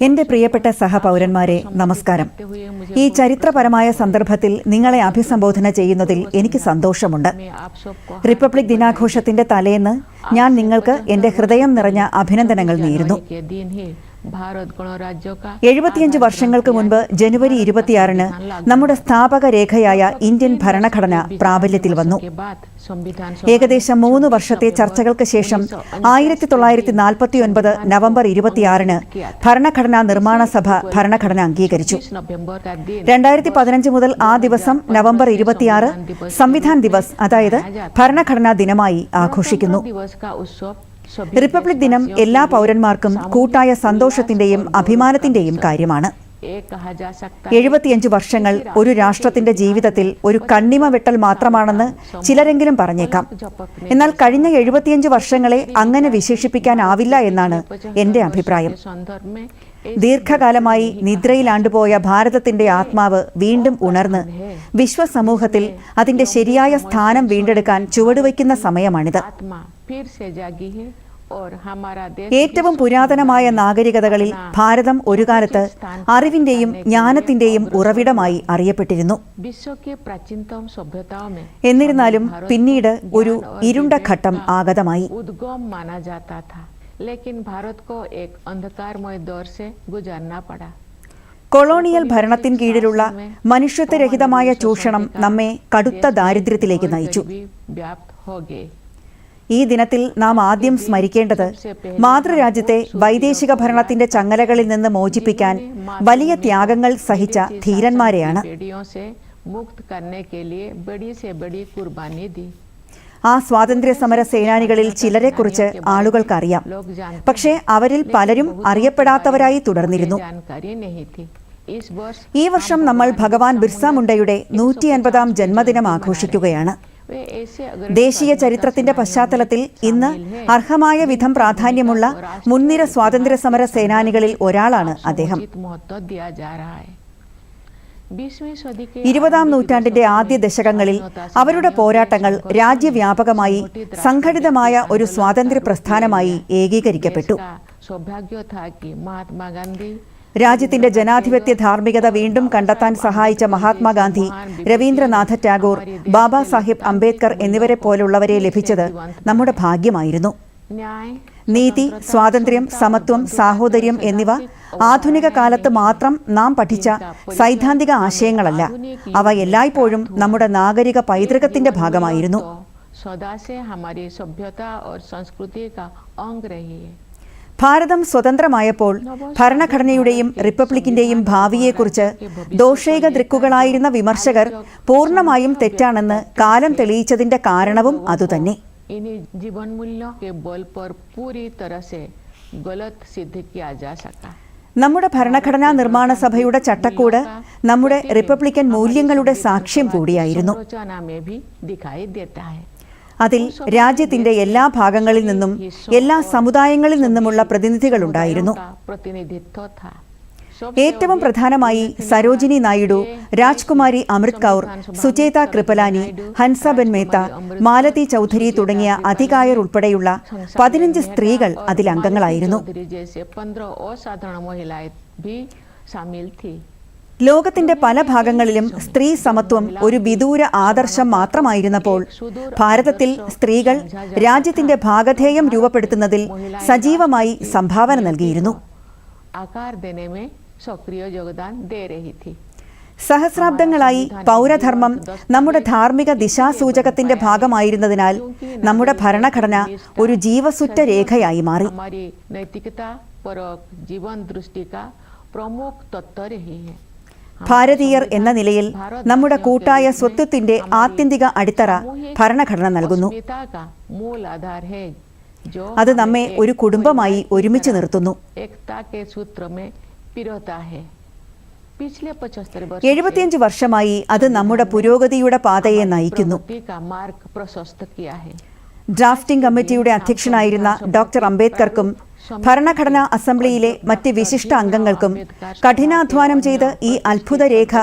എന്റെ പ്രിയപ്പെട്ട സഹപൗരന്മാരെ നമസ്കാരം. ഈ ചരിത്രപരമായ സന്ദർഭത്തിൽ നിങ്ങളെ അഭിസംബോധന ചെയ്യുന്നതിൽ എനിക്ക് സന്തോഷമുണ്ട്. റിപ്പബ്ലിക് ദിനാഘോഷത്തിന്റെ തലേന്ന് ഞാൻ നിങ്ങൾക്ക് എന്റെ ഹൃദയം നിറഞ്ഞ അഭിനന്ദനങ്ങൾ നേരുന്നു. എഴുപത്തിയഞ്ച് വർഷങ്ങൾക്ക് മുൻപ് ജനുവരി ഇരുപത്തിയാറിന് നമ്മുടെ സ്ഥാപക രേഖയായ ഇന്ത്യൻ ഭരണഘടന പ്രാബല്യത്തിൽ വന്നു. ഏകദേശം മൂന്ന് വർഷത്തെ ചർച്ചകൾക്ക് ശേഷം ആയിരത്തി തൊള്ളായിരത്തി നാൽപ്പത്തി ഒൻപത് നവംബർ ഇരുപത്തിയാറിന് ഭരണഘടനാ നിർമ്മാണ സഭ ഭരണഘടന അംഗീകരിച്ചു. രണ്ടായിരത്തി പതിനഞ്ച് മുതൽ ആ ദിവസം നവംബർ ഇരുപത്തിയാറ് സംവിധാൻ ദിവസ് അതായത് ഭരണഘടനാ ദിനമായി ആഘോഷിക്കുന്നു. റിപ്പബ്ലിക് ദിനം എല്ലാ പൗരന്മാർക്കും കൂട്ടായ സന്തോഷത്തിന്റെയും അഭിമാനത്തിന്റെയും കാര്യമാണ്. എഴുപത്തിയഞ്ച് വർഷങ്ങൾ ഒരു രാഷ്ട്രത്തിന്റെ ജീവിതത്തിൽ ഒരു കണ്ണിമ വെട്ടൽ മാത്രമാണെന്ന് ചിലരെങ്കിലും പറഞ്ഞേക്കാം. എന്നാൽ കഴിഞ്ഞ എഴുപത്തിയഞ്ച് വർഷങ്ങളെ അങ്ങനെ വിശേഷിപ്പിക്കാനാവില്ല എന്നാണ് എന്റെ അഭിപ്രായം. ദീർഘകാലമായി നിദ്രയിലാണ്ടുപോയ ഭാരതത്തിന്റെ ആത്മാവ് വീണ്ടും ഉണർന്ന് വിശ്വസമൂഹത്തിൽ അതിന്റെ ശരിയായ സ്ഥാനം വീണ്ടെടുക്കാൻ ചുവടുവയ്ക്കുന്ന സമയമാണിത്. ഏറ്റവും പുരാതനമായ നാഗരികതകളിൽ ഭാരതം ഒരു കാലത്ത് അറിവിന്റെയും ജ്ഞാനത്തിന്റെയും ഉറവിടമായി അറിയപ്പെട്ടിരുന്നു. എന്നിരുന്നാലും പിന്നീട് ഒരു ഇരുണ്ട ഘട്ടം ആഗതമായി. കൊളോണിയൽ ഭരണത്തിൻ കീഴിലുള്ള മനുഷ്യത്വരഹിതമായ ചൂഷണം നമ്മെ കടുത്ത ദാരിദ്ര്യത്തിലേക്ക് നയിച്ചു. ഈ ദിനത്തിൽ നാം ആദ്യം സ്മരിക്കേണ്ടത് മാതൃരാജ്യത്തെ വൈദേശിക ഭരണത്തിന്റെ ചങ്ങലകളിൽ നിന്ന് മോചിപ്പിക്കാൻ വലിയ ത്യാഗങ്ങൾ സഹിച്ച ധീരന്മാരെയാണ്. ആ സ്വാതന്ത്ര്യ സമര സേനാനികളിൽ ചിലരെക്കുറിച്ച് ആളുകൾക്കറിയാം. പക്ഷേ അവരിൽ പലരും അറിയപ്പെടാത്തവരായി തുടർന്നിരുന്നു. ഈ വർഷം നമ്മൾ ഭഗവാൻ ബിർസ മുണ്ടയുടെ നൂറ്റി അൻപതാം ജന്മദിനം ആഘോഷിക്കുകയാണ്. ദേശീയ ചരിത്രത്തിന്റെ പശ്ചാത്തലത്തിൽ ഇന്ന് അർഹമായ വിധം പ്രാധാന്യമുള്ള മുൻനിര സ്വാതന്ത്ര്യ സമര സേനാനികളിൽ ഒരാളാണ് അദ്ദേഹം. ഇരുപതാം നൂറ്റാണ്ടിന്റെ ആദ്യ ദശകങ്ങളിൽ അവരുടെ പോരാട്ടങ്ങൾ രാജ്യവ്യാപകമായി സംഘടിതമായ ഒരു സ്വാതന്ത്ര്യ പ്രസ്ഥാനമായി ഏകീകരിക്കപ്പെട്ടു. രാജ്യത്തിന്റെ ജനാധിപത്യ ധാർമ്മികത വീണ്ടും കണ്ടെത്താൻ സഹായിച്ച മഹാത്മാഗാന്ധി രവീന്ദ്രനാഥ ടാഗോർ ബാബാ സാഹിബ് അംബേദ്കർ എന്നിവരെ പോലുള്ളവരെ ലഭിച്ചത് നമ്മുടെ ഭാഗ്യമായിരുന്നു. നീതി സ്വാതന്ത്ര്യം സമത്വം സാഹോദര്യം എന്നിവ ആധുനിക കാലത്ത് മാത്രം നാം പഠിച്ച സൈദ്ധാന്തിക ആശയങ്ങളല്ല. അവ എല്ലായ്പ്പോഴും നമ്മുടെ നാഗരിക പൈതൃകത്തിന്റെ ഭാഗമായിരുന്നു. സ്വദേശ ഹമാരി സഭ്യത സംസ്കൃതി കാ അംഗ് ഭാരതം സ്വതന്ത്രമായപ്പോൾ ഭരണഘടനയുടെയും റിപ്പബ്ലിക്കിന്റെയും ഭാവിയെക്കുറിച്ച് ദോഷേക ദൃക്കുകളായിരുന്ന വിമർശകർ പൂർണമായും തെറ്റാണെന്ന് കാലം തെളിയിച്ചതിന്റെ കാരണവും അതുതന്നെ. നമ്മുടെ ഭരണഘടനാ നിർമ്മാണ സഭയുടെ ചട്ടക്കൂട് നമ്മുടെ റിപ്പബ്ലിക്കൻ മൂല്യങ്ങളുടെ സാക്ഷ്യം കൂടിയായിരുന്നു. അതിൽ രാജ്യത്തിന്റെ എല്ലാ ഭാഗങ്ങളിൽ നിന്നും എല്ലാ സമുദായങ്ങളിൽ നിന്നുമുള്ള പ്രതിനിധികളുണ്ടായിരുന്നു. ഏറ്റവും പ്രധാനമായി സരോജിനി നായിഡു രാജ്കുമാരി അമൃത് കൗർ സുചേത കൃപലാനി ഹൻസബൻ മേത്ത മാലതി ചൗധരി തുടങ്ങിയ അധികായർ ഉൾപ്പെടെയുള്ള പതിനഞ്ച് സ്ത്രീകൾ അതിൽ അംഗങ്ങളായിരുന്നു ലോകത്തിന്റെ പല ഭാഗങ്ങളിലും സ്ത്രീ സമത്വം ഒരു വിദൂര ആദർശം മാത്രമായിരുന്നപ്പോൾ ഭാരതത്തിൽ സ്ത്രീകൾ രാജ്യത്തിന്റെ ഭാഗധേയം രൂപപ്പെടുത്തുന്നതിൽ സജീവമായി സംഭാവന നൽകിയിരുന്നു. സഹസ്രാബ്ദങ്ങളായി പൗരധർമ്മം നമ്മുടെ ധാർമ്മിക ദിശാസൂചകത്തിന്റെ ഭാഗമായിരുന്നതിനാൽ നമ്മുടെ ഭരണഘടന ഒരു ജീവസുറ്റ രേഖയായി മാറി. ജീവൻ ദൃഷ്ടി പ്രമുഖ തത്വ ഭാരതീയർ എന്ന നിലയിൽ നമ്മുടെ കൂട്ടായ സ്വത്വത്തിന്റെ ആത്യന്തിക അടിത്തറ ഭരണഘടന നൽകുന്നു. അത് നമ്മെ ഒരു കുടുംബമായി ഒരുമിച്ച് നിർത്തുന്നു. എഴുപത്തിയഞ്ച് വർഷമായി അത് നമ്മുടെ പുരോഗതിയുടെ പാതയെ നയിക്കുന്നു. ഡ്രാഫ്റ്റിംഗ് കമ്മിറ്റിയുടെ അധ്യക്ഷനായിരുന്ന ഡോക്ടർ അംബേദ്കർക്കും ഭരണഘടനാ അസംബ്ലിയിലെ മറ്റ് വിശിഷ്ട അംഗങ്ങൾക്കും കഠിനാധ്വാനം ചെയ്ത് ഈ അത്ഭുത രേഖ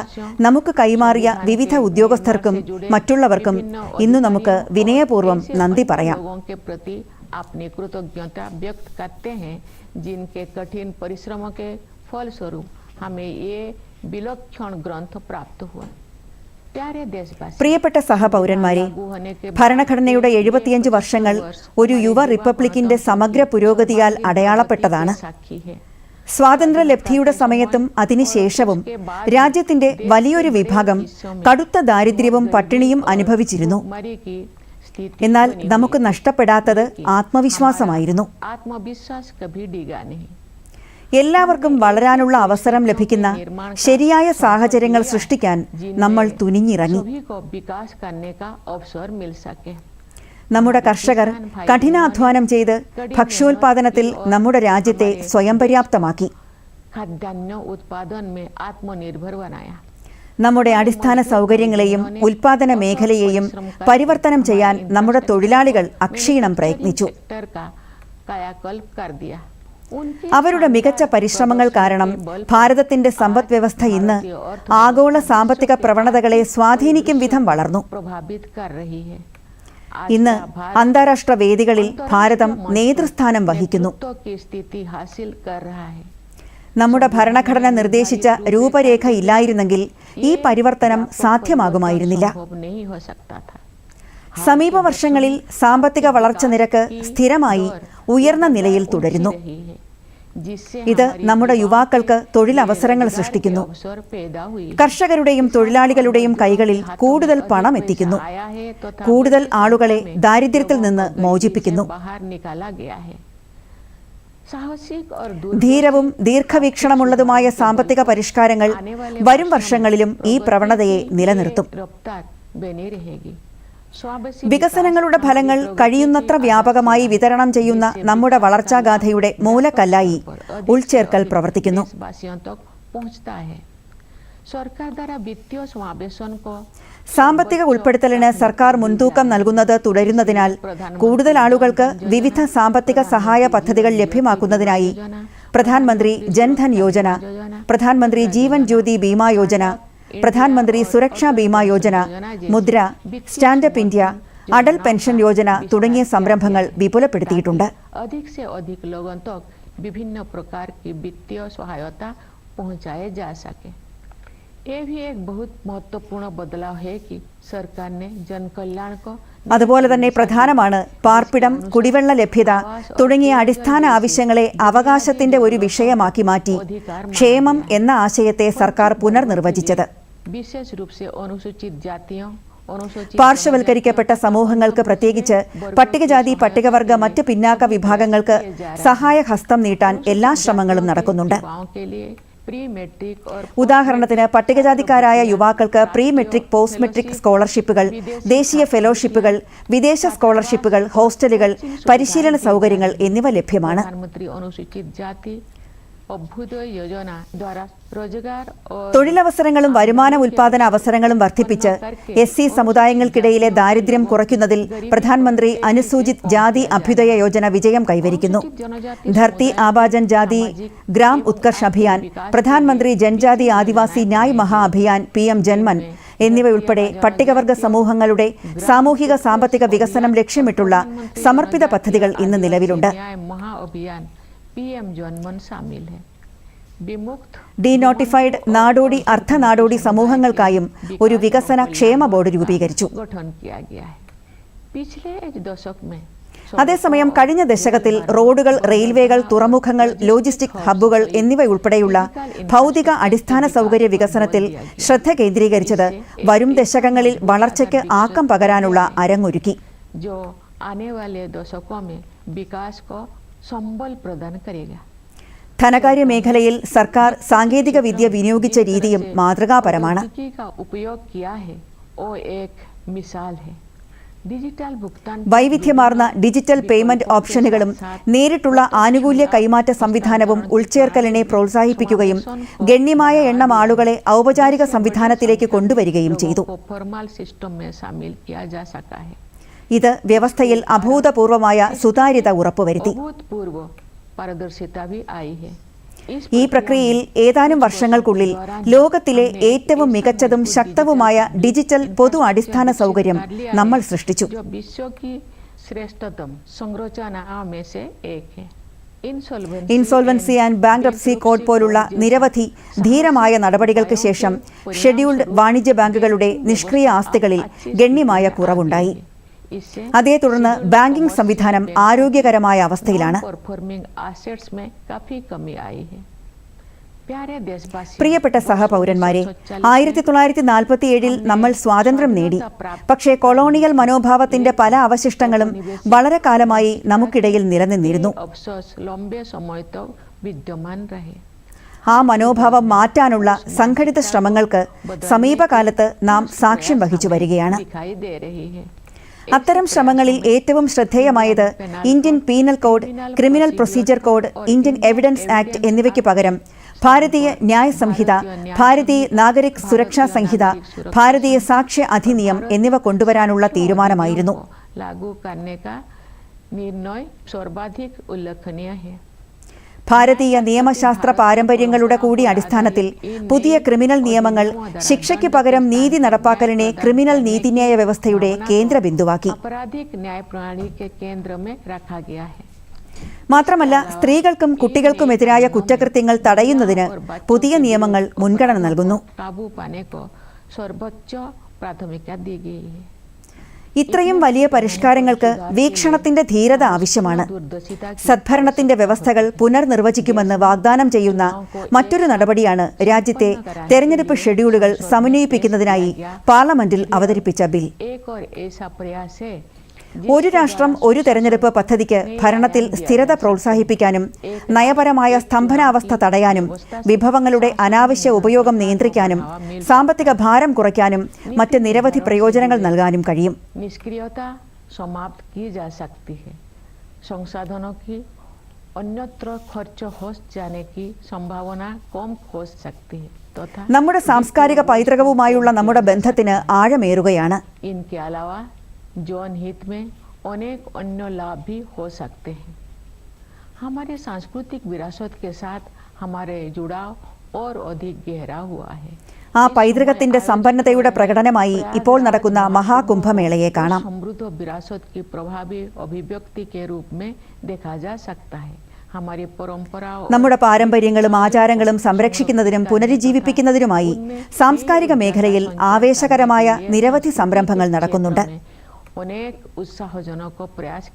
നമുക്ക് കൈമാറിയ വിവിധ ഉദ്യോഗസ്ഥർക്കും മറ്റുള്ളവർക്കും ഇന്നു നമുക്ക് വിനയപൂർവ്വം നന്ദി പറയാം लोगों के प्रति अपनी कृतज्ञता व्यक्त करते हैं जिनके कठिन परिश्रमों के फलस्वरूप हमें ये विलक्षण ग्रंथ प्राप्त हुआ प्यारे देशवासी പ്രിയപ്പെട്ട സഹപൗരന്മാരെ ഭരണഘടനയുടെ എഴുപത്തിയഞ്ച് വർഷങ്ങൾ ഒരു യുവ റിപ്പബ്ലിക്കിന്റെ സമഗ്ര പുരോഗതിയാൽ അടയാളപ്പെട്ടതാണ്. സ്വാതന്ത്ര്യലബ്ധിയുടെ സമയത്തും അതിനുശേഷവും രാജ്യത്തിന്റെ വലിയൊരു വിഭാഗം കടുത്ത ദാരിദ്ര്യവും പട്ടിണിയും അനുഭവിച്ചിരുന്നു. എന്നാൽ നമുക്ക് നഷ്ടപ്പെടാത്തത് ആത്മവിശ്വാസമായിരുന്നു. എല്ലാവർക്കും വളരാനുള്ള അവസരം ലഭിക്കുന്ന ശരിയായ സാഹചര്യങ്ങൾ സൃഷ്ടിക്കാൻ നമ്മൾ തുനിഞ്ഞിറങ്ങി. നമ്മുടെ കർഷകർ കഠിനാധ്വാനം ചെയ്ത് ഭക്ഷ്യോൽപാദനത്തിൽ നമ്മുടെ രാജ്യത്തെ സ്വയം പര്യാപ്തമാക്കി. നമ്മുടെ അടിസ്ഥാന സൗകര്യങ്ങളെയും ഉൽപാദന മേഖലയെയും പരിവർത്തനം ചെയ്യാൻ നമ്മുടെ തൊഴിലാളികൾ അക്ഷീണം പ്രയത്നിച്ചു. അവരുടെ മികച്ച പരിശ്രമങ്ങൾ കാരണം ഭാരതത്തിന്റെ സമ്പദ് വ്യവസ്ഥ ഇന്ന് ആഗോള സാമ്പത്തിക പ്രവണതകളെ സ്വാധീനിക്കും വിധം വളർന്നു. ഇന്ന് അന്താരാഷ്ട്ര വേദികളിൽ ഭാരതം നേതൃസ്ഥാനം വഹിക്കുന്നു. നമ്മുടെ ഭരണഘടന നിർദ്ദേശിച്ച രൂപരേഖ ഇല്ലായിരുന്നെങ്കിൽ ഈ പരിവർത്തനം സാധ്യമാകുമായിരുന്നില്ല. സമീപ വർഷങ്ങളിൽ സാമ്പത്തിക വളർച്ച നിരക്ക് സ്ഥിരമായി ഉയർന്ന നിലയിൽ തുടരുന്നു. ഇത് നമ്മുടെ യുവാക്കൾക്ക് തൊഴിലവസരങ്ങൾ സൃഷ്ടിക്കുന്നു. കർഷകരുടെയും തൊഴിലാളികളുടെയും കൈകളിൽ കൂടുതൽ പണം എത്തിക്കുന്നു. കൂടുതൽ ആളുകളെ ദാരിദ്ര്യത്തിൽ നിന്ന് മോചിപ്പിക്കുന്നു. ധീരവും ദീർഘവീക്ഷണമുള്ളതുമായ സാമ്പത്തിക പരിഷ്കാരങ്ങൾ വരും വർഷങ്ങളിലും ഈ പ്രവണതയെ നിലനിർത്തും. വികസനങ്ങളുടെ ഫലങ്ങൾ കഴിയുന്നത്ര വ്യാപകമായി വിതരണം ചെയ്യുന്ന നമ്മുടെ വളർച്ചാഗാഥയുടെ മൂലക്കല്ലായി ഉൾച്ചേർക്കൽ പ്രവർത്തിക്കുന്നു. സാമ്പത്തിക ഉൾപ്പെടുത്തലിന് സർക്കാർ മുൻതൂക്കം നൽകുന്നത് തുടരുന്നതിനാൽ കൂടുതൽ ആളുകൾക്ക് വിവിധ സാമ്പത്തിക സഹായ പദ്ധതികൾ ലഭ്യമാക്കുന്നതിനായി പ്രധാനമന്ത്രി ജൻധൻ യോജന പ്രധാനമന്ത്രി ജീവൻ ജ്യോതി ബീമാ യോജന പ്രധാനമന്ത്രി Suraksha Bima Yojana Mudra stand up India Atal pension Yojana തുടങ്ങിയ സംരംഭങ്ങൾ വിപുലപ്പെടുത്തിയിട്ടുണ്ട് अधिक से अधिक लोगों तक विभिन्न प्रकार की वित्तीय सहायता पहुंचाए जा सके ये भी एक बहुत महत्वपूर्ण बदलाव है कि सरकार ने जन कल्याण को അതുപോലെ തന്നെ പ്രധാനമാണ് പാർപ്പിടം കുടിവെള്ള ലഭ്യത തുടങ്ങിയ അടിസ്ഥാന ആവശ്യങ്ങളെ അവകാശത്തിന്റെ ഒരു വിഷയമാക്കി മാറ്റി ക്ഷേമം എന്ന ആശയത്തെ സർക്കാർ പുനർനിർവചിച്ചത് വിശേഷ അനുസൂചിത ജാതിയും പാർശ്വവൽക്കരിക്കപ്പെട്ട സമൂഹങ്ങൾക്ക് പ്രത്യേകിച്ച് പട്ടികജാതി പട്ടികവർഗ മറ്റ് പിന്നാക്ക വിഭാഗങ്ങൾക്ക് സഹായ ഹസ്തം നീട്ടാൻ എല്ലാ ശ്രമങ്ങളും നടക്കുന്നുണ്ട്. ഉദാഹരണത്തിന് പട്ടികജാതിക്കാരായ യുവാക്കൾക്ക് പ്രീ മെട്രിക് പോസ്റ്റ് മെട്രിക് സ്കോളർഷിപ്പുകൾ ദേശീയ ഫെലോഷിപ്പുകൾ വിദേശ സ്കോളർഷിപ്പുകൾ ഹോസ്റ്റലുകൾ പരിശീലന സൗകര്യങ്ങൾ എന്നിവ ലഭ്യമാണ്. തൊഴിലവസരങ്ങളും വരുമാന ഉൽപാദന അവസരങ്ങളും വർദ്ധിപ്പിച്ച് എസ് സി സമുദായങ്ങൾക്കിടയിലെ ദാരിദ്ര്യം കുറയ്ക്കുന്നതിൽ പ്രധാനമന്ത്രി അനുസൂചിത് ജാതി അഭ്യുദയ യോജന വിജയം കൈവരിക്കുന്നു. ധർത്തി ആബാജൻ ജാതി ഗ്രാം ഉത്കർഷ് അഭിയാൻ പ്രധാനമന്ത്രി ജൻജാതി ആദിവാസി ന്യായ് മഹാ അഭിയാൻ പി എം ജന്മൻ എന്നിവയുൾപ്പെടെ പട്ടികവർഗ സമൂഹങ്ങളുടെ സാമൂഹിക സാമ്പത്തിക വികസനം ലക്ഷ്യമിട്ടുള്ള സമർപ്പിത പദ്ധതികൾ ഇന്ന് നിലവിലുണ്ട്. ഡീനോട്ടിഫൈഡ് നാടോടി അർദ്ധ നാടോടി സമൂഹങ്ങൾക്കായും ഒരു വികസന ക്ഷേമ ബോർഡ് രൂപീകരിച്ചു. അതേസമയം കഴിഞ്ഞ ദശകത്തിൽ റോഡുകൾ റെയിൽവേകൾ തുറമുഖങ്ങൾ ലോജിസ്റ്റിക് ഹബ്ബുകൾ എന്നിവയുൾപ്പെടെയുള്ള ഭൗതിക അടിസ്ഥാന സൗകര്യ വികസനത്തിൽ ശ്രദ്ധ കേന്ദ്രീകരിച്ചത് വരും ദശകങ്ങളിൽ വളർച്ചയ്ക്ക് ആക്കം പകരാനുള്ള അരങ്ങൊരുക്കി. ധനകാര്യ മേഖലയിൽ സർക്കാർ സാങ്കേതിക വിദ്യ വിനിയോഗിച്ച രീതിയും മാതൃകാപരമാണ്. വൈവിധ്യമാർന്ന ഡിജിറ്റൽ പേയ്മെന്റ് ഓപ്ഷനുകളും നേരിട്ടുള്ള ആനുകൂല്യ കൈമാറ്റ സംവിധാനവും ഉൾച്ചേർക്കലിനെ പ്രോത്സാഹിപ്പിക്കുകയും ഗണ്യമായ എണ്ണം ആളുകളെ ഔപചാരിക സംവിധാനത്തിലേക്ക് കൊണ്ടുവരികയും ചെയ്തു. ഇത് വ്യവസ്ഥയിൽ അഭൂതപൂർവമായ സുതാര്യത ഉറപ്പുവരുത്തി. ഈ പ്രക്രിയയിൽ ഏതാനും വർഷങ്ങൾക്കുള്ളിൽ ലോകത്തിലെ ഏറ്റവും മികച്ചതും ശക്തവുമായ ഡിജിറ്റൽ പൊതു അടിസ്ഥാന സൗകര്യം നമ്മൾ സൃഷ്ടിച്ചു. ഇൻസോൾവൻസി ആൻഡ് ബാങ്ക്രപ്സി കോഡ് പോലുള്ള നിരവധി ധീരമായ നടപടികൾക്ക് ശേഷം ഷെഡ്യൂൾഡ് വാണിജ്യ ബാങ്കുകളുടെ നിഷ്ക്രിയ ആസ്തികളിൽ ഗണ്യമായ കുറവുണ്ടായി. അതേ തുടർന്ന് ബാങ്കിംഗ് സംവിധാനം ആരോഗ്യകരമായ അവസ്ഥയിലാണ്. പ്രിയപ്പെട്ട സഹപൗരന്മാരെ ആയിരത്തി തൊള്ളായിരത്തി നാൽപ്പത്തി ഏഴിൽ നമ്മൾ സ്വാതന്ത്ര്യം നേടി. പക്ഷേ കൊളോണിയൽ മനോഭാവത്തിന്റെ പല അവശിഷ്ടങ്ങളും വളരെ കാലമായി നമുക്കിടയിൽ നിലനിന്നിരുന്നു. ആ മനോഭാവം മാറ്റാനുള്ള സംഘടിത ശ്രമങ്ങൾക്ക് സമീപകാലത്ത് നാം സാക്ഷ്യം വഹിച്ചു വരികയാണ്. അത്തരം ശ്രമങ്ങളിൽ ഏറ്റവും ശ്രദ്ധേയമായത് Indian penal code criminal procedure code Indian evidence act എന്നിവയ്ക്ക് പകരം ഭാരതീയ ന്യായ സംഹിത ഭാരതീയ നാഗരിക് സുരക്ഷാ സംഹിത ഭാരതീയ സാക്ഷ്യ അധിനിയം എന്നിവ കൊണ്ടുവരാനുള്ള തീരുമാനമായിരുന്നു. ഭാരതീയ നിയമശാസ്ത്ര പാരമ്പര്യങ്ങളുടെ കൂടി അടിസ്ഥാനത്തിൽ പുതിയ ക്രിമിനൽ നിയമങ്ങൾ ശിക്ഷയ്ക്ക് പകരം നീതി നടപ്പാക്കലിനെ ക്രിമിനൽ നീതിന്യായ വ്യവസ്ഥയുടെ കേന്ദ്ര ബിന്ദുവാക്കി. മാത്രമല്ല സ്ത്രീകൾക്കും കുട്ടികൾക്കുമെതിരായ കുറ്റകൃത്യങ്ങൾ തടയുന്നതിന് പുതിയ നിയമങ്ങൾ മുൻഗണന നൽകുന്നു. ഇത്രയും വലിയ പരിഷ്കാരങ്ങൾക്ക് വീക്ഷണത്തിന്റെ ധീരത ആവശ്യമാണ്. സദ്ഭരണത്തിന്റെ വ്യവസ്ഥകൾ പുനർനിർവചിക്കുമെന്ന് വാഗ്ദാനം ചെയ്യുന്ന മറ്റൊരു നടപടിയാണ് രാജ്യത്തെ തെരഞ്ഞെടുപ്പ് ഷെഡ്യൂളുകൾ സമന്വയിപ്പിക്കുന്നതിനായി പാർലമെന്റിൽ അവതരിപ്പിച്ച ബിൽ. एक और ऐसा प्रयास है ഒരു രാഷ്ട്രം ഒരു തെരഞ്ഞെടുപ്പ് പദ്ധതിക്ക് ഭരണത്തിൽ സ്ഥിരത പ്രോത്സാഹിപ്പിക്കാനും നയപരമായ സ്തംഭനാവസ്ഥ തടയാനും വിഭവങ്ങളുടെ അനാവശ്യ ഉപയോഗം നിയന്ത്രിക്കാനും സാമ്പത്തിക ഭാരം കുറയ്ക്കാനും മറ്റ് നിരവധി പ്രയോജനങ്ങൾ നൽകാനും കഴിയും निष्क्रियता समाप्त की जा सकती है संसाधनों की अन्यत्र खर्च हो जाने की संभावना कम हो सकती है तथा നമ്മുടെ സാംസ്കാരിക പൈതൃകവുമായുള്ള നമ്മുടെ ബന്ധത്തിന് ആഴമേറുകയാണ് इनके अलावा जौन हित में अनेक अन्य लाभ भी हो सकते हैं हमारे सांस्कृतिक विरासत के साथ हमारे जुड़ाव और अधिक गहरा हुआ है ആ പൈതൃകത്തിന്റെ സമ്പന്നതയുടെ പ്രകടനമായി ഇപ്പോൾ നടക്കുന്ന മഹാകുംഭമേളയെ കാണാം समृद्ध विरासत की प्रभावी अभिव्यक्ति के रूप में देखा जा सकता है हमारी परंपराओं നമ്മുടെ പാരമ്പര്യങ്ങളും ആചാരങ്ങളും സംരക്ഷിക്കുന്നതിനും പുനരുജ്ജീവിപ്പിക്കുന്നതിനുമായി സാംസ്കാരിക മേഖലയിൽ ആവേശകരമായ നിരവധി സംരംഭങ്ങൾ നടക്കുന്നുണ്ട് അനേക ഉത്സാഹജനക പ്രയാസ്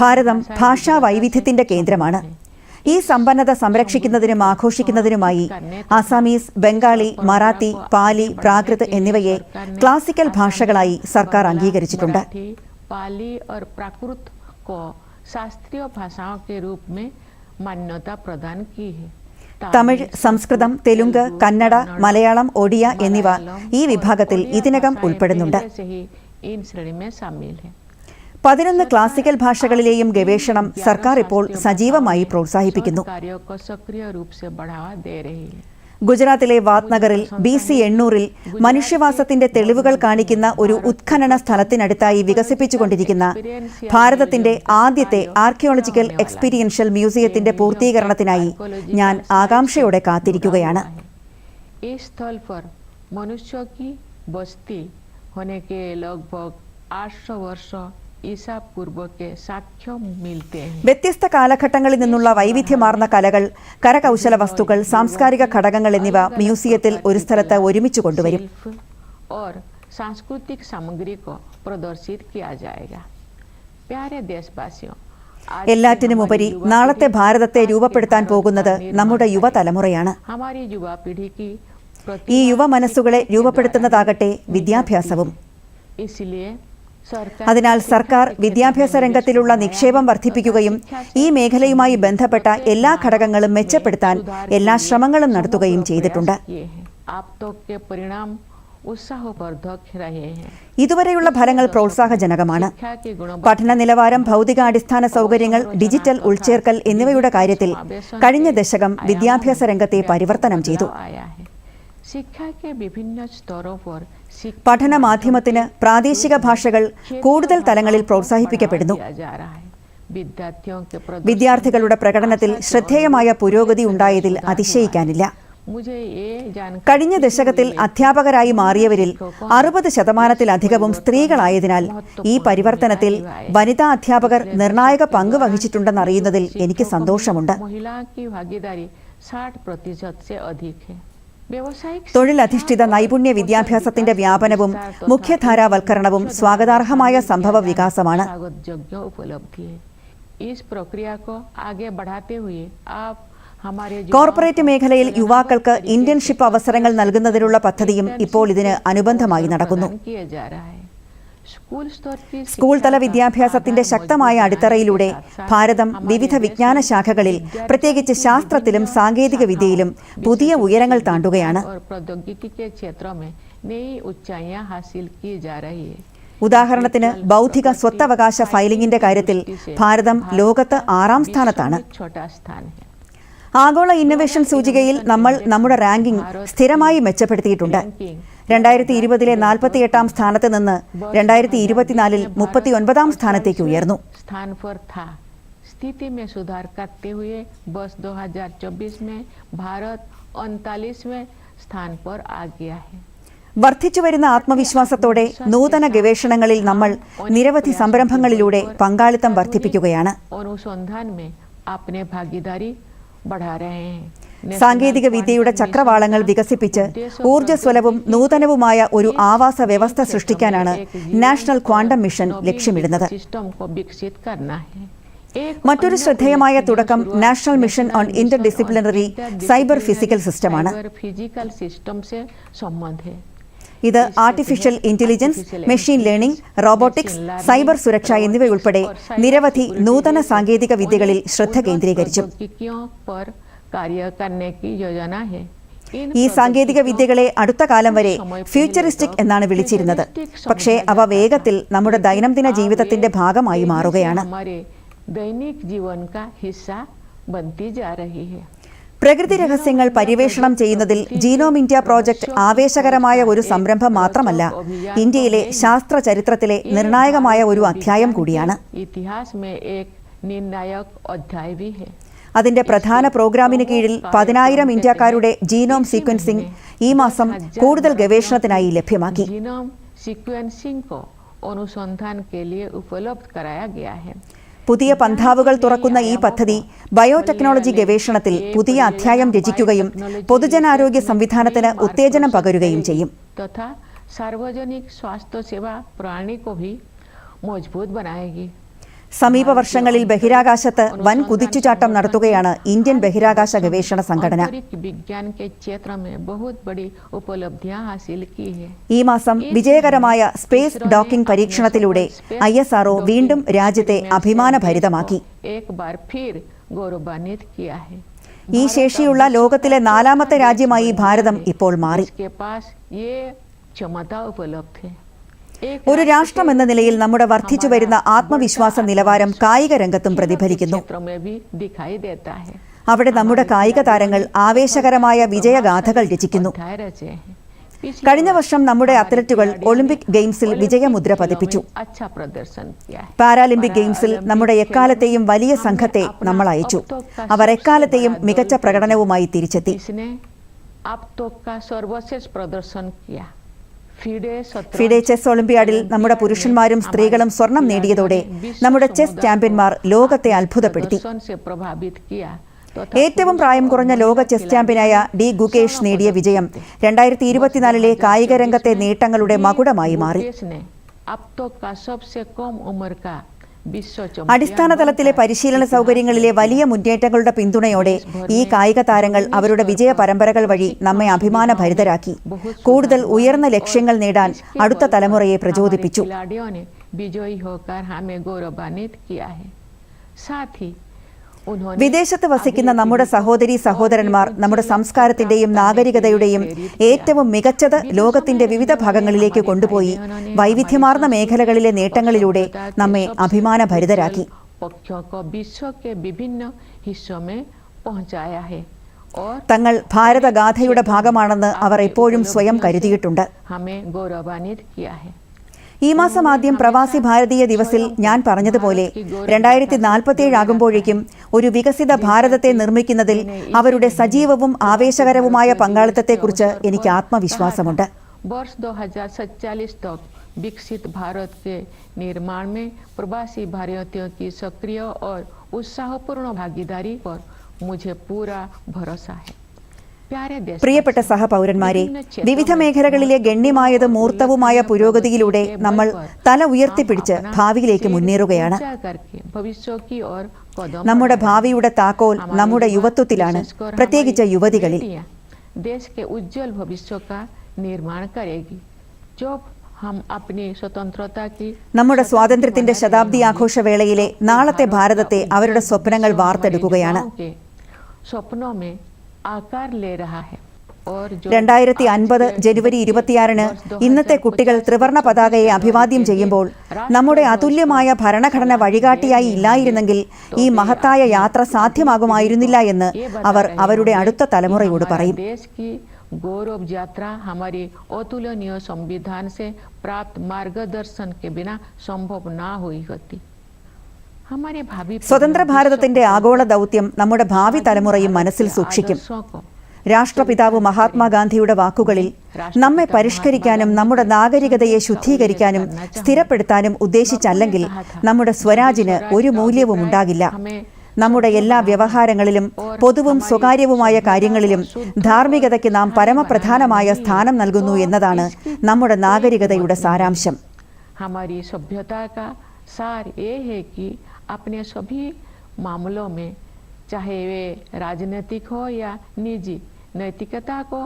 ഭാരതം ഭാഷാ വൈവിധ്യത്തിന്റെ കേന്ദ്രമാണ്। ഈ സമ്പന്നത സംരക്ഷിക്കുന്നതിനും ആഘോഷിക്കുന്നതിനുമായി അസാമീസ് ബംഗാളി മറാത്തി പാലി പ്രാകൃത് എന്നിവയെ ക്ലാസിക്കൽ ഭാഷകളായി സർക്കാർ അംഗീകരിച്ചിട്ടുണ്ട്। ശാസ്ത്രീയ ഭാഷാ മാന്യത പ്രദാൻ കി ഹൈ തമിഴ് സംസ്കൃതം തെലുങ്ക് കന്നഡ മലയാളം ഒഡിയ എന്നിവ ഈ വിഭാഗത്തിൽ ഇതിനകം ഉൾപ്പെടുന്നുണ്ട്. പതിനൊന്ന് ക്ലാസിക്കൽ ഭാഷകളിലെയും ഗവേഷണം സർക്കാർ ഇപ്പോൾ സജീവമായി പ്രോത്സാഹിപ്പിക്കുന്നു. कार्यों को सक्रिय रूप से बढ़ावा दे रही है ഗുജറാത്തിലെ വാത്നഗറിൽ ബി സി എണ്ണൂറിൽ മനുഷ്യവാസത്തിന്റെ തെളിവുകൾ കാണിക്കുന്ന ഒരു ഉത്ഖനന സ്ഥലത്തിനടുത്തായി വികസിപ്പിച്ചുകൊണ്ടിരിക്കുന്ന ഭാരതത്തിന്റെ ആദ്യത്തെ ആർക്കിയോളജിക്കൽ എക്സ്പീരിയൻഷ്യൽ മ്യൂസിയത്തിന്റെ പൂർത്തീകരണത്തിനായി ഞാൻ ആകാംക്ഷയോടെ കാത്തിരിക്കുകയാണ് इस स्थल पर मनुष्य की बस्ती होने के लगभग 800 वर्ष ईसा पूर्व के साक्ष्य मिलते हैं വ്യത്യസ്ത കാലഘട്ടങ്ങളിൽ നിന്നുള്ള വൈവിധ്യമാർന്ന കലകൾ കരകൗശല വസ്തുക്കൾ സാംസ്കാരിക ഘടകങ്ങൾ എന്നിവ മ്യൂസിയത്തിൽ ഒരു സ്ഥലത്ത് ഒരുമിച്ച് കൊണ്ടുവരും शिल्प और सांस्कृतिक सामग्री को प्रदर्शित किया जाएगा प्यारे देशवासियों आज की എല്ലാറ്റിനുമുപരി हमारी युवा നാളത്തെ पीढ़ी ഭാരതത്തെ आज के രൂപപ്പെടുത്താൻ भारत പോകുന്നത് का निर्माण നമ്മുടെ है। യുവതലമുറയാണ് हमारी युवा पीढ़ी की ഈ प्रतिभा യുവ മനസ്സുകളെ शिक्षा के രൂപപ്പെടുത്തുന്നതാകട്ടെ द्वारा വിദ്യാഭ്യാസവും इसलिए सरकार അതിനാൽ സർക്കാർ വിദ്യാഭ്യാസ രംഗത്തിലുള്ള നിക്ഷേപം വർദ്ധിപ്പിക്കുകയും ഈ മേഖലയുമായി ബന്ധപ്പെട്ട എല്ലാ ഘടകങ്ങളും മെച്ചപ്പെടുത്താൻ എല്ലാ ശ്രമങ്ങളും നടത്തുകയും ചെയ്തിട്ടുണ്ട്. ഇതുവരെയുള്ള ഫലങ്ങൾ പ്രോത്സാഹജനകമാണ്. പഠന നിലവാരം ഭൗതികാടിസ്ഥാന സൗകര്യങ്ങൾ ഡിജിറ്റൽ ഉൾച്ചേർക്കൽ എന്നിവയുടെ കാര്യത്തിൽ കഴിഞ്ഞ ദശകം വിദ്യാഭ്യാസ രംഗത്തെ പരിവർത്തനം ചെയ്തു. പഠന മാധ്യമത്തിന് പ്രാദേശിക ഭാഷകൾ കൂടുതൽ തലങ്ങളിൽ പ്രോത്സാഹിപ്പിക്കപ്പെടുന്നു. വിദ്യാർത്ഥികളുടെ പ്രകടനത്തിൽ ശ്രദ്ധേയമായ പുരോഗതി ഉണ്ടായതിൽ അതിശയിക്കാനില്ല. കഴിഞ്ഞ ദശകത്തിൽ അധ്യാപകരായി മാറിയവരിൽ അറുപത് ശതമാനത്തിലധികവും സ്ത്രീകളായതിനാൽ ഈ പരിവർത്തനത്തിൽ വനിതാ അധ്യാപകർ നിർണായക പങ്ക് വഹിച്ചിട്ടുണ്ടെന്നറിയുന്നതിൽ എനിക്ക് സന്തോഷമുണ്ട്. തൊഴിലധിഷ്ഠിത നൈപുണ്യ വിദ്യാഭ്യാസത്തിന്റെ വ്യാപനവും മുഖ്യധാരാവൽക്കരണവും സ്വാഗതാർഹമായ സംഭവ വികാസമാണ്. കോർപ്പറേറ്റ് മേഖലയിൽ യുവാക്കൾക്ക് ഇന്റേൺഷിപ്പ് അവസരങ്ങൾ നൽകുന്നതിനുള്ള പദ്ധതിയും ഇപ്പോൾ ഇതിന് അനുബന്ധമായി നടക്കുന്നു. സ്കൂൾ തല വിദ്യാഭ്യാസത്തിന്റെ ശക്തമായ അടിത്തറയിലൂടെ ഭാരതം വിവിധ വിജ്ഞാന ശാഖകളിൽ പ്രത്യേകിച്ച് ശാസ്ത്രത്തിലും സാങ്കേതിക വിദ്യയിലും പുതിയ ഉയരങ്ങൾ താണ്ടുകയാണ്. ഉദാഹരണത്തിന് ബൗദ്ധിക സ്വത്തവകാശ ഫയലിംഗിന്റെ കാര്യത്തിൽ ഭാരതം ലോകത്ത് ആറാം സ്ഥാനത്താണ്. ആഗോള ഇന്നൊവേഷൻ സൂചികയിൽ നമ്മൾ നമ്മുടെ റാങ്കിംഗ് സ്ഥിരമായി മെച്ചപ്പെടുത്തിയിട്ടുണ്ട്. രണ്ടായിരത്തി ഇരുപതിലെ നാൽപ്പത്തിയെട്ടാം സ്ഥാനത്ത് നിന്ന് രണ്ടായിരത്തി ഇരുപത്തിനാലിൽ മുപ്പത്തി ഒൻപതാം സ്ഥാനത്തേക്ക് ഉയർന്നു स्थान पर था स्थिति में सुधार करते हुए वर्ष 2024 में भारत उनतालीसवें स्थान पर आ गया है വർദ്ധിച്ചുവരുന്ന ആത്മവിശ്വാസത്തോടെ നൂതന ഗവേഷണങ്ങളിൽ നമ്മൾ നിരവധി സംരംഭങ്ങളിലൂടെ പങ്കാളിത്തം വർദ്ധിപ്പിക്കുകയാണ് സാങ്കേതിക വിദ്യയുടെ ചക്രവാളങ്ങൾ വികസിപ്പിച്ച് ഊർജസ്വലവും നൂതനവുമായ ഒരു ആവാസ വ്യവസ്ഥ സൃഷ്ടിക്കാനാണ് നാഷണൽ ക്വാണ്ടം മിഷൻ ലക്ഷ്യമിടുന്നത്. മറ്റൊരു ശ്രദ്ധേയമായ തുടക്കം national mission on interdisciplinary cyber physical സിസ്റ്റമാണ് ഇത് artificial intelligence machine learning robotics cyber സുരക്ഷ എന്നിവയുൾപ്പെടെ നിരവധി നൂതന സാങ്കേതിക വിദ്യകളിൽ ശ്രദ്ധ കേന്ദ്രീകരിച്ചു. ഈ സാങ്കേതിക വിദ്യകളെ അടുത്ത കാലം വരെ ഫ്യൂച്ചറിസ്റ്റിക് എന്നാണ് വിളിച്ചിരുന്നത്. പക്ഷേ അവ വേഗത്തിൽ നമ്മുടെ ദൈനംദിന ജീവിതത്തിന്റെ ഭാഗമായി മാറുകയാണ്. പ്രകൃതി രഹസ്യങ്ങൾ പര്യവേഷണം ചെയ്യുന്നതിൽ ജീനോം ഇന്ത്യ പ്രോജക്ട് ആവേശകരമായ ഒരു സംരംഭം മാത്രമല്ല ഇന്ത്യയിലെ ശാസ്ത്ര ചരിത്രത്തിലെ നിർണായകമായ ഒരു അധ്യായം കൂടിയാണ്. ഇതിഹാസ് അതിന്റെ പ്രധാന പ്രോഗ്രാമിന് കീഴിൽ പതിനായിരം ഇന്ത്യക്കാരുടെ ജീനോം സീക്വൻസിംഗ് ഈ മാസം കൂടുതൽ ഗവേഷണത്തിനായി ലഭ്യമാക്കി. പുതിയ പന്ഥാവുകൾ തുറക്കുന്ന ഈ പദ്ധതി ബയോടെക്നോളജി ഗവേഷണത്തിൽ പുതിയ അധ്യായം രചിക്കുകയും പൊതുജനാരോഗ്യ സംവിധാനത്തിന് ഉത്തേജനം പകരുകയും ചെയ്യും. സാർവജനിക് സ്വാസ്ഥ്യ സേവ പ്രാണി ഭി മജബൂത് ബനായേഗി. സമീപ വർഷങ്ങളിൽ ബഹിരാകാശത്ത് വൻ കുതിച്ചുചാട്ടം നടത്തുകയാണ് ഇന്ത്യൻ ബഹിരാകാശ ഗവേഷണ സംഘടന ഈ മാസം വിജയകരമായ സ്പേസ് ഡോക്കിംഗ് പരീക്ഷണത്തിലൂടെ ഐ എസ് ആർഒ വീണ്ടും രാജ്യത്തെ അഭിമാനഭരിതമാക്കി ഈ ശേഷിയുള്ള ലോകത്തിലെ നാലാമത്തെ രാജ്യമായി ഭാരതം ഇപ്പോൾ മാറി ഒരു രാഷ്ട്രം എന്ന നിലയിൽ നമ്മുടെ വർദ്ധിച്ചു വരുന്ന ആത്മവിശ്വാസ നിലവാരം കായിക രംഗത്തും പ്രതിഫലിക്കുന്നു. അവിടെ നമ്മുടെ കായിക താരങ്ങൾ ആവേശകരമായ വിജയഗാഥകൾ രചിക്കുന്നു. കഴിഞ്ഞ വർഷം നമ്മുടെ അത്ലറ്റുകൾ ഒളിമ്പിക് ഗെയിംസിൽ വിജയമുദ്ര പതിപ്പിച്ചു. പാരാലിമ്പിക് ഗെയിംസിൽ നമ്മുടെ എക്കാലത്തെയും വലിയ സംഘത്തെ നമ്മൾ അയച്ചു. അവർ എക്കാലത്തെയും മികച്ച പ്രകടനവുമായി തിരിച്ചെത്തി. ഫിഡെ ചെസ് ഒളിമ്പ്യാഡിൽ നമ്മുടെ പുരുഷന്മാരും സ്ത്രീകളും സ്വർണം നേടിയതോടെ നമ്മുടെ ചെസ് ചാമ്പ്യന്മാർ ലോകത്തെ അത്ഭുതപ്പെടുത്തി. ഏറ്റവും പ്രായം കുറഞ്ഞ ലോക ചെസ് ചാമ്പ്യനായ ഡി ഗുകേഷ് നേടിയ വിജയം രണ്ടായിരത്തി ഇരുപത്തിനാലിലെ കായിക രംഗത്തെ നേട്ടങ്ങളുടെ മകുടമായി മാറി. അടിസ്ഥാന തലത്തിലെ പരിശീലന സൗകര്യങ്ങളിലെ വലിയ മുന്നേറ്റങ്ങളുടെ പിന്തുണയോടെ ഈ കായിക താരങ്ങൾ അവരുടെ വിജയ പരമ്പരകൾ വഴി നമ്മെ അഭിമാനഭരിതരാക്കി. കൂടുതൽ ഉയർന്ന ലക്ഷ്യങ്ങൾ നേടാൻ അടുത്ത തലമുറയെ പ്രചോദിപ്പിച്ചു. വിദേശത്ത് വസിക്കുന്ന നമ്മുടെ സഹോദരി സഹോദരന്മാർ നമ്മുടെ സംസ്കാരത്തിന്റെയും നാഗരികതയുടെയും ഏറ്റവും മികച്ചത് ലോകത്തിന്റെ വിവിധ ഭാഗങ്ങളിലേക്ക് കൊണ്ടുപോയി വൈവിധ്യമാർന്ന മേഖലകളിലെ നേട്ടങ്ങളിലൂടെ നമ്മെ അഭിമാനഭരിതരാക്കി. തങ്ങൾ ഭാരതഗാഥയുടെ ഭാഗമാണെന്ന് അവർ എപ്പോഴും സ്വയം കരുതിയിട്ടുണ്ട്. ഈ മാസം ആദ്യം പ്രവാസി ഭാരതീയ ദിവസിൽ ഞാൻ പറഞ്ഞതുപോലെ രണ്ടായിരത്തി നാൽപ്പത്തിയേഴ് ആകുമ്പോഴേക്കും ഒരു വികസിത ഭാരതത്തെ നിർമ്മിക്കുന്നതിൽ അവരുടെ സജീവവും ആവേശകരവുമായ പങ്കാളിത്തത്തെക്കുറിച്ച് എനിക്ക് ആത്മവിശ്വാസമുണ്ട് वर्ष 2047 तक विकसित भारत के निर्माण में प्रवासी भारतीयों की सक्रिय और उत्साहपूर्ण भागीदारी पर मुझे पूरा भरोसा है प्यारे देश പ്രിയപ്പെട്ട സഹപൗരന്മാരെ വിവിധ മേഖലകളിലെ ഗണ്യമായത് മൂർത്തവുമായ പുരോഗതിയിലൂടെ നമ്മൾ തല ഉയർത്തിപ്പിടിച്ച് ഭാവിയിലേക്ക് മുന്നേറുകയാണ്. നമ്മുടെ ഭാവിയുടെ താക്കോൽ നമ്മുടെ യുവത്വത്തിലാണ്. പ്രത്യേകിച്ച് യുവതികളിൽ. നമ്മുടെ സ്വാതന്ത്ര്യത്തിന്റെ ശതാബ്ദി ആഘോഷവേളയിലെ നാളത്തെ ഭാരതത്തെ അവരുടെ സ്വപ്നങ്ങൾ വാർത്തെടുക്കുകയാണ്. സ്വപ്നമേ के स्वप्नों में आकार ले रहा है और जो രണ്ടായിരത്തി അൻപത് ജനുവരി ഇരുപത്തിയാറിന് ഇന്നത്തെ കുട്ടികൾ ത്രിവർണ പതാകയെ അഭിവാദ്യം ചെയ്യുമ്പോൾ നമ്മുടെ അതുല്യമായ ഭരണഘടന വഴികാട്ടിയായി ഇല്ലായിരുന്നെങ്കിൽ ഈ മഹത്തായ യാത്ര സാധ്യമാകുമായിരുന്നില്ല എന്ന് അവർ അവരുടെ അടുത്ത തലമുറയോട് हमारा പറയും देश की गौरव यात्रा हमारी अतुलनीय संविधान से प्राप्त मार्गदर्शन के बिना संभव ना हुई होती हमारे भावी സ്വതന്ത്ര ഭാരതത്തിന്റെ ആഗോള ദൗത്യം നമ്മുടെ ഭാവി തലമുറയും മനസ്സിൽ സൂക്ഷിക്കും രാഷ്ട്രപിതാവ് മഹാത്മാഗാന്ധിയുടെ വാക്കുകളിൽ നമ്മെ പരിഷ്കരിക്കാനും നമ്മുടെ നാഗരികതയെ ശുദ്ധീകരിക്കാനും സ്ഥിരപ്പെടുത്താനും ഉദ്ദേശിച്ചല്ലെങ്കിൽ നമ്മുടെ സ്വരാജിന് ഒരു മൂല്യവും ഉണ്ടാകില്ല നമ്മുടെ എല്ലാ വ്യവഹാരങ്ങളിലും പൊതുവും സ്വകാര്യവുമായ കാര്യങ്ങളിലും ധാർമ്മികതയ്ക്ക് നാം പരമപ്രധാനമായ സ്ഥാനം നൽകുന്നു എന്നതാണ് നമ്മുടെ നാഗരികതയുടെ സാരാംശം हमारी सभ्यता का सार ये है कि अपने सभी मामलों में चाहे वे राजनीतिक हो या निजी नैतिकता को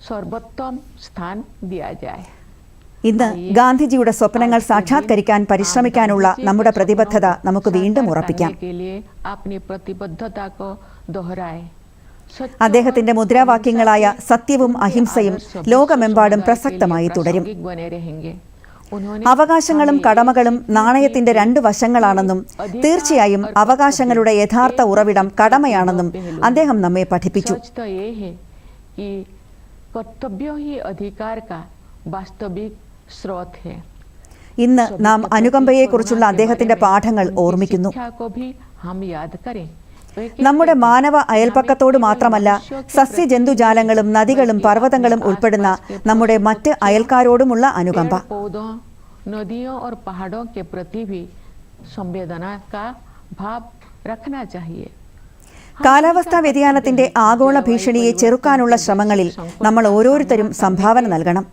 सर्वोत्तम स्थान दिया जाए ഇന്ന് ഗാന്ധിജിയുടെ സ്വപ്നങ്ങൾ സാക്ഷാത്കരിക്കാൻ പരിശ്രമിക്കാനുള്ള നമ്മുടെ പ്രതിബദ്ധത നമുക്ക് വീണ്ടും ഉറപ്പിക്കാം करने के लिए अपनी प्रतिबद्धता को दोहराए सच्चा അദ്ദേഹത്തിന്റെ മുദ്രാവാക്യങ്ങളായ സത്യവും അഹിംസയും ലോകമെമ്പാടും പ്രസക്തമായി തുടരും അവകാശങ്ങളും കടമകളും നാണയത്തിന്റെ രണ്ട് വശങ്ങളാണെന്നും തീർച്ചയായും അവകാശങ്ങളുടെ യഥാർത്ഥ ഉറവിടം കടമയാണെന്നും അദ്ദേഹം നമ്മെ പഠിപ്പിച്ചു. ഇന്ന് നാം അനുകമ്പയെക്കുറിച്ചുള്ള അദ്ദേഹത്തിന്റെ പാഠങ്ങൾ ഓർമ്മിക്കുന്നു. നമ്മുടെ മാനവ അയൽപ്പക്കത്തോട് മാത്രമല്ല സസ്യജന്തുജാലങ്ങളും നദികളും പർവതങ്ങളും ഉൾപ്പെടുന്ന നമ്മുടെ മറ്റ് അയൽക്കാരോടുമുള്ള അനുകമ്പ. പഹാഡോ സംവേദന കാലാവസ്ഥാ വ്യതിയാനത്തിന്റെ ആഗോള ഭീഷണിയെ ചെറുക്കാനുള്ള ശ്രമങ്ങളിൽ നമ്മൾ ഓരോരുത്തരും സംഭാവന നൽകണം.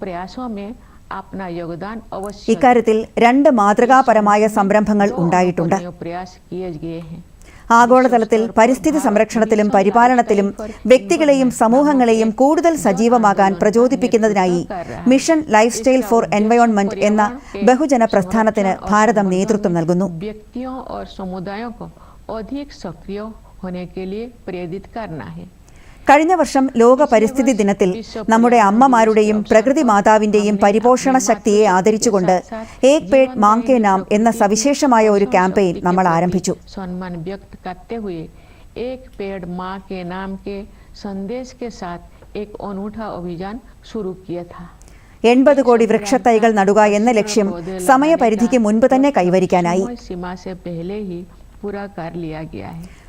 ഇക്കാര്യത്തിൽ രണ്ട് മാതൃകാപരമായ സംരംഭങ്ങൾ ഉണ്ടായിട്ടുണ്ട്. दें। प्रयास किए गए हैं ആഗോളതലത്തിൽ പരിസ്ഥിതി സംരക്ഷണത്തിലും പരിപാലനത്തിലും വ്യക്തികളെയും സമൂഹങ്ങളെയും കൂടുതൽ സജീവമാകാൻ പ്രചോദിപ്പിക്കുന്നതിനായി mission lifestyle for environment എന്ന ബഹുജന പ്രസ്ഥാനത്തിന് ഭാരതം നേതൃത്വം നൽകുന്നു व्यक्तियों और समुदायों को अधिक सक्रिय होने के लिए प्रेरित करना है കഴിഞ്ഞ വർഷം ലോക പരിസ്ഥിതി ദിനത്തിൽ നമ്മുടെ അമ്മമാരുടെയും പ്രകൃതി മാതാവിന്റെയും പരിപോഷണ ശക്തിയെ ആദരിച്ചുകൊണ്ട് ഏക് പേട് മാങ്കേ നാം എന്ന സവിശേഷമായ ഒരു ക്യാമ്പയിൻ നമ്മൾ ആരംഭിച്ചു. എൺപത് കോടി വൃക്ഷത്തൈകൾ നടുക എന്ന ലക്ഷ്യം സമയപരിധിക്ക് മുൻപ് തന്നെ കൈവരിക്കാനായി.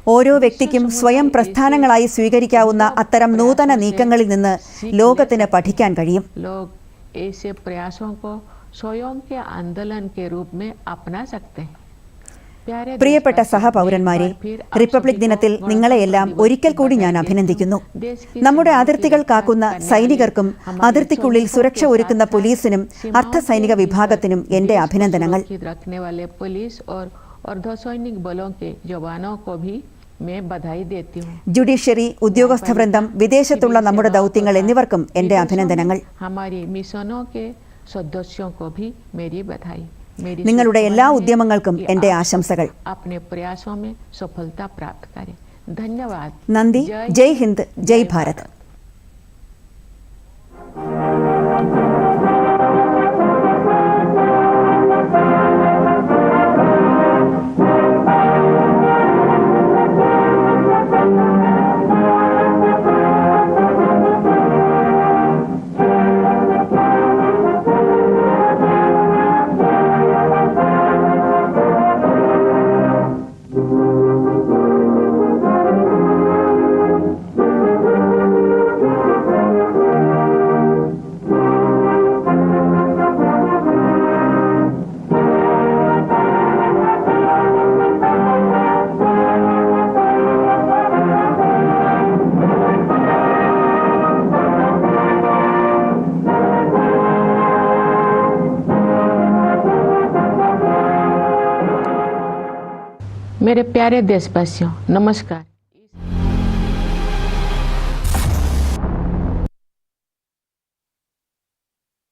ഓരോ വ്യക്തിക്കും സ്വയം പ്രസ്ഥാനങ്ങളായി സ്വീകരിക്കാവുന്ന അത്തരം നൂതന നീക്കങ്ങളിൽ നിന്ന് ലോകത്തിന് പഠിക്കാൻ കഴിയും. പ്രിയപ്പെട്ട സഹപൗരന്മാരെ റിപ്പബ്ലിക് ദിനത്തിൽ നിങ്ങളെയെല്ലാം ഒരിക്കൽ കൂടി ഞാൻ അഭിനന്ദിക്കുന്നു. നമ്മുടെ അതിർത്തികൾ കാക്കുന്ന സൈനികർക്കും അതിർത്തിക്കുള്ളിൽ സുരക്ഷ ഒരുക്കുന്ന പോലീസിനും അർദ്ധസൈനിക വിഭാഗത്തിനും എന്റെ അഭിനന്ദനങ്ങൾ. सुरक्षित रखने वाले पुलिस और अर्धसैनिक बलों के जवानों को भी मैं बधाई देती हूँ ജുഡീഷ്യറി ഉദ്യോഗസ്ഥ വൃന്ദം വിദേശത്തുള്ള നമ്മുടെ ദൗത്യങ്ങൾ എന്നിവർക്കും എന്റെ विदेशों അഭിനന്ദനങ്ങൾ में हमारे मिशनों के सदस्यों को भी मेरी बधाई मेरी നിങ്ങളുടെ എല്ലാ शुभकामनाएं ഉദ്യമങ്ങൾക്കും कि എന്റെ आप ആശംസകൾ अपने प्रयासों में सफलता प्राप्त करें धन्यवाद നന്ദി ജയ് ഹിന്ദ് ജയ് ഭാരത് प्यारे देशवासियों नमस्कार।